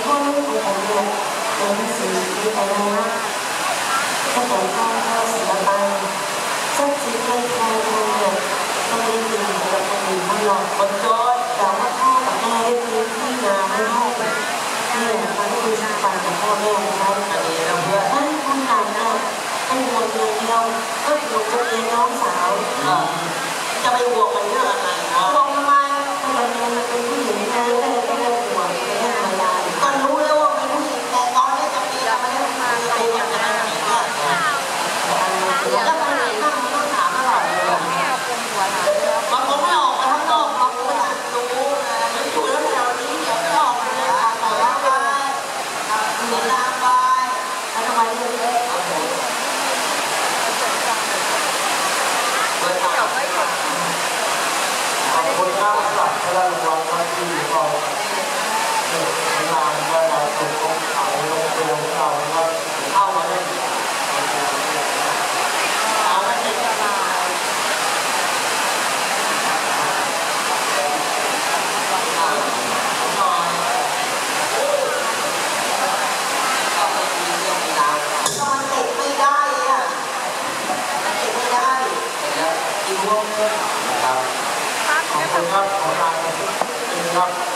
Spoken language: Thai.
ดีใจนะตั้งแต่พ่อพ่อเสียไปทรัพย์สินเงินทองทั้งหมดก็ไม่ได้มีกับคนอื่นเขาหรอกคนจนแต่ว่าพ่อกับแม่ได้ซื้อที่นาให้ให้นี่มันก็คือสัมพันของพ่อแม่นะคะอันนี้นะเพื่อนท่านคุณหลานนี่ยให้วงเดียวเดียวก็ห่วงตัวเองน้องสาวจะไปห่วงมันเรื่องอะไรว ขอบคุณมากสำหรับพลังวันวันที่เราเกิดงานว่าเราถูกของเขาลงตัวของเราว่า เอามาเลยเอามาเลยเอาหน่อยเอาไปกินเรื่องเวลาก็มันติดไม่ได้อะมันติดไม่ได้เห็นแล้วกิ นพวกเพื่อนครับขอบคุณครับขอลาไปที่นี่ครับ